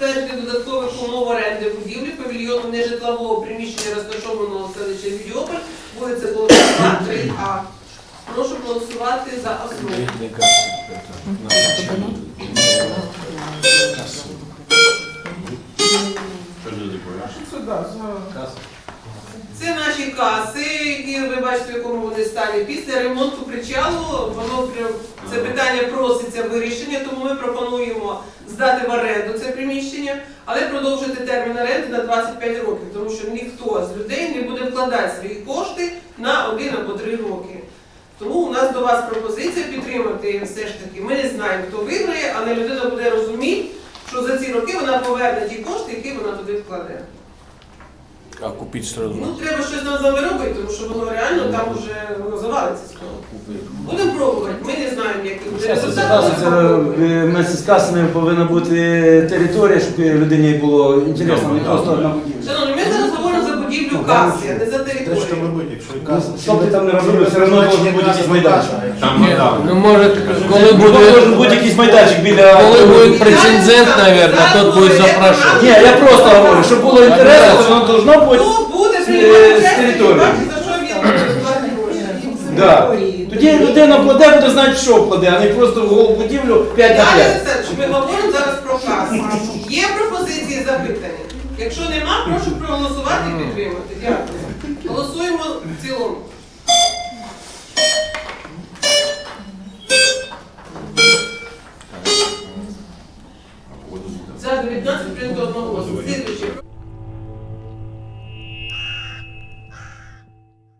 затвердити додаткових умов оренди будівлі павільйону нежитлового приміщення, розташованого в селищі Відіополь, вулиця Головна, 3А. Прошу голосувати за основу. Це наші каси, які ви бачите, в якому вони стані. Після ремонту причалу воно це питання проситься вирішення, тому ми пропонуємо здати в оренду це приміщення, але продовжити термін оренди на 25 років, тому що ніхто з людей не буде вкладати свої кошти на один або три роки. Тому у нас до вас пропозиція підтримати все ж таки. Ми не знаємо, хто виграє, але людина буде розуміти, що за ці роки вона поверне ті кошти, які вона туди вкладе. А купити сразу. Ну, треба щось нам з вами робити, тому що воно реально там вже воно завалиться скоро. Будемо пробувати, ми не знаємо, який буде результат. Це але спробуємо. ми з касами повинна бути територія, щоб людині було інтересно, не просто одна будівля. Шановні, ми зараз говоримо за будівлю каси, а не за територію. Що б ти там не робив, все одно має бути якийсь майданчик. Ну, може, коли Коли буде, може бути якийсь майданчик біля. коли буде прецедент, наверное, тот буде запрашивать. Ні, я просто говорю, щоб було інтересно, то воно должно бути. Хто буде З- приймати з участь, території. за що він платить гроші. Да. Тоді людина вкладе, буде знати, що вкладе, а не просто в голу будівлю 5 на Далі 5. Олександрович, ми говоримо зараз про каси. Є пропозиції запитання? Якщо нема, прошу проголосувати Дякую. Голосуємо в цілому. За 19 прийнято одного голосу.